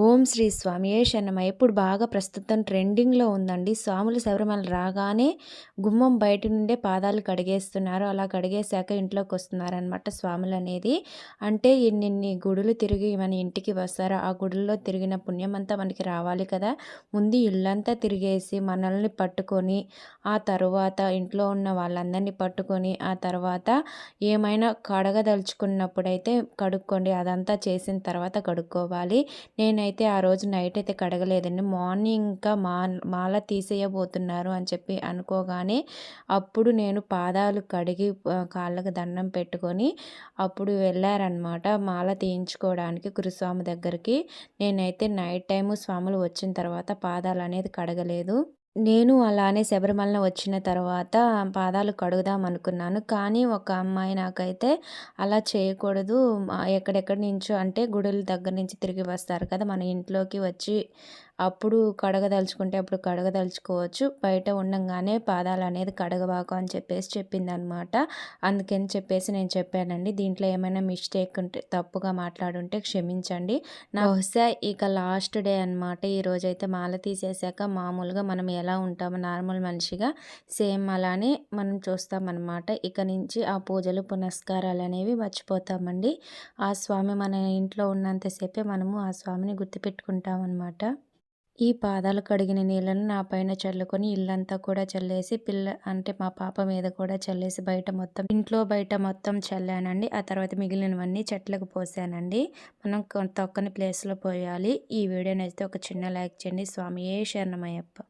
ఓం శ్రీ స్వామియే శరణమయ్య ఇప్పుడు బాగా ప్రస్తుతం ట్రెండింగ్లో ఉందండి. స్వాములు శబరిమల రాగానే గుమ్మం బయట నుండే పాదాలు కడిగేస్తున్నారు. అలా కడిగేశాక ఇంట్లోకి వస్తున్నారనమాట స్వాములు అనేది. అంటే ఇన్నిన్ని గుడులు తిరిగి మన ఇంటికి వస్తారు ఆ గుడుల్లో తిరిగిన పుణ్యం అంతా మనకి రావాలి కదా. ముందు ఇల్లంతా తిరిగేసి మనల్ని పట్టుకొని ఆ తర్వాత ఇంట్లో ఉన్న వాళ్ళందరినీ పట్టుకొని ఆ తర్వాత ఏమైనా కడగదలుచుకున్నప్పుడైతే కడుక్కోండి. అదంతా చేసిన తర్వాత కడుక్కోవాలి. నేను నేనైతే ఆ రోజు నైట్ అయితే కడగలేదండి. మార్నింగ్ ఇంకా మా మాల తీసేయబోతున్నారు అని చెప్పి అనుకోగానే అప్పుడు నేను పాదాలు కడిగి కాళ్ళకు దండం పెట్టుకొని అప్పుడు వెళ్ళారనమాట మాల తీయించుకోవడానికి గురుస్వామి దగ్గరికి. నేనైతే నైట్ టైము స్వాములు వచ్చిన తర్వాత పాదాలు అనేది కడగలేదు. నేను అలానే శబరిమల వచ్చిన తర్వాత పాదాలు కడుగుదాం అనుకున్నాను. కానీ ఒక అమ్మాయి నాకైతే అలా చేయకూడదు. ఎక్కడెక్కడి నుంచో అంటే గుడుల దగ్గర నుంచి తిరిగి వస్తారు కదా మన ఇంట్లోకి వచ్చి అప్పుడు కడగదలుచుకుంటే అప్పుడు కడగదలుచుకోవచ్చు బయట ఉండంగానే పాదాలు అనేది కడగబాకు అని చెప్పేసి చెప్పింది అనమాట అందుకని చెప్పేసి నేను చెప్పానండి. దీంట్లో ఏమైనా మిస్టేక్ ఉంటే తప్పుగా మాట్లాడుంటే క్షమించండి. నా బహుశా ఇక లాస్ట్ డే అనమాట ఈరోజు అయితే మాల తీసేసాక మామూలుగా మనం ఎలా ఉంటామో నార్మల్ మనిషిగా సేమ్ అలానే మనం చూస్తామన్నమాట. ఇక నుంచి ఆ పూజలు పునస్కారాలు అనేవి మర్చిపోతామండి. ఆ స్వామి మన ఇంట్లో ఉన్నంతసేపే మనము ఆ స్వామిని గుర్తుపెట్టుకుంటాం అనమాట ఈ పాదాలు కడిగిన నీళ్ళను నా పైన చల్లుకొని ఇల్లంతా కూడా చల్లేసి పిల్ల అంటే మా పాప మీద కూడా చల్లేసి బయట మొత్తం ఇంట్లో బయట మొత్తం చల్లానండి. ఆ తర్వాత మిగిలినవన్నీ చెట్లకు పోసానండి. మనం తొక్కని ప్లేస్లో పోయాలి. ఈ వీడియో నచ్చితే ఒక చిన్న లైక్ చేయండి. స్వామి ఏ శరణమయ్యప్ప.